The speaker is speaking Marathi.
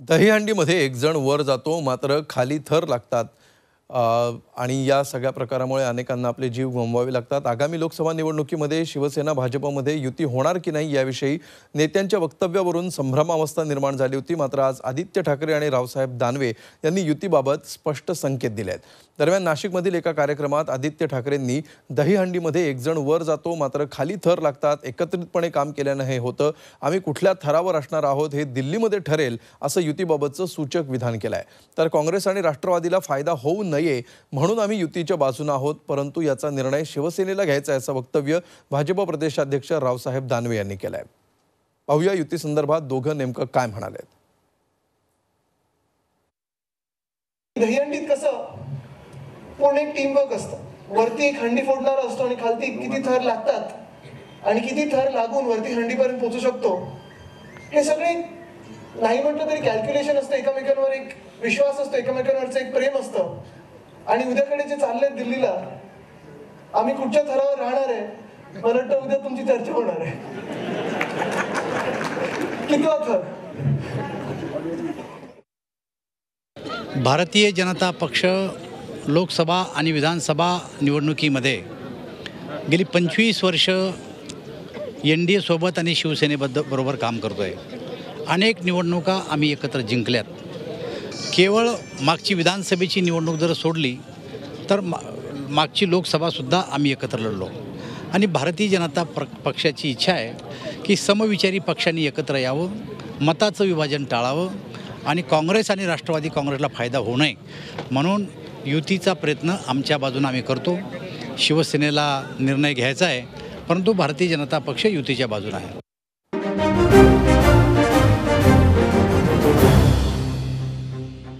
दहीहंडीमध्ये एक जण वर जातो मात्र खाली थर लागतात. आणि या सगळ्या प्रकारामुळे अनेकांना आपले जीव गमवावे लागतात. आगामी लोकसभा निवडणुकीमध्ये शिवसेना भाजपमध्ये युती होणार की नाही याविषयी नेत्यांच्या वक्तव्यावरून संभ्रमावस्था निर्माण झाली होती. मात्र आज आदित्य ठाकरे आणि रावसाहेब दानवे यांनी युतीबाबत स्पष्ट संकेत दिले आहेत. दरम्यान नाशिकमधील एका कार्यक्रमात आदित्य ठाकरेंनी दहीहंडीमध्ये एकजण वर जातो मात्र खाली थर लागतात एकत्रितपणे काम केल्यानं हे होतं. आम्ही कुठल्या थरावर असणार आहोत हे दिल्लीमध्ये ठरेल असं युतीबाबतचं सूचक विधान केलं आहे तर काँग्रेस आणि राष्ट्रवादीला फायदा होऊ नये म्हणून आम्ही युतीच्या बाजूनं आहोत परंतु याचा निर्णय शिवसेनेला घ्यायचा आहे असं वक्तव्य भाजप प्रदेशाध्यक्ष रावसाहेब दानवे यांनी केलं आहे पाहूया युतीसंदर्भात दोघं नेमकं काय म्हणाले दहीहंडीत कसं? पूर्ण एक टीमवर्क असतं. वरती एक हंडी फोडणारा असतो आणि खालती किती थर लागतात आणि किती थर लागून वरती हंडीपर्यंत पोहोचू शकतो हे सगळे नाही म्हटलं तरी कॅल्क्युलेशन असतं. एकमेकांवर एक विश्वास असतो. एकमेकांवरचं एक प्रेम असतं. आणि उद्याकडे जे चालले दिल्लीला आम्ही कुठच्या थरावर राहणार आहे? मला वाटतं उद्या तुमची चर्चा होणार आहे. कितवा थर भारतीय जनता पक्ष लोकसभा आणि विधानसभा निवडणुकीमध्ये गेली पंचवीस वर्ष एन डी एसोबत आणि शिवसेनेबद्दल बरोबर काम करतो आहे अनेक निवडणुका आम्ही एकत्र जिंकल्यात. केवळ मागची विधानसभेची निवडणूक जर सोडली तर मा मागची लोकसभासुद्धा आम्ही एकत्र लढलो. आणि भारतीय जनता प्र पक्षाची इच्छा आहे की समविचारी पक्षांनी एकत्र यावं मताचं विभाजन टाळावं आणि काँग्रेस आणि राष्ट्रवादी काँग्रेसला फायदा होऊ नये म्हणून युतीचा प्रयत्न आमच्या बाजूनं आम्ही करतो. शिवसेनेला निर्णय घ्यायचा आहे परंतु भारतीय जनता पक्ष युतीच्या बाजूनं आहे.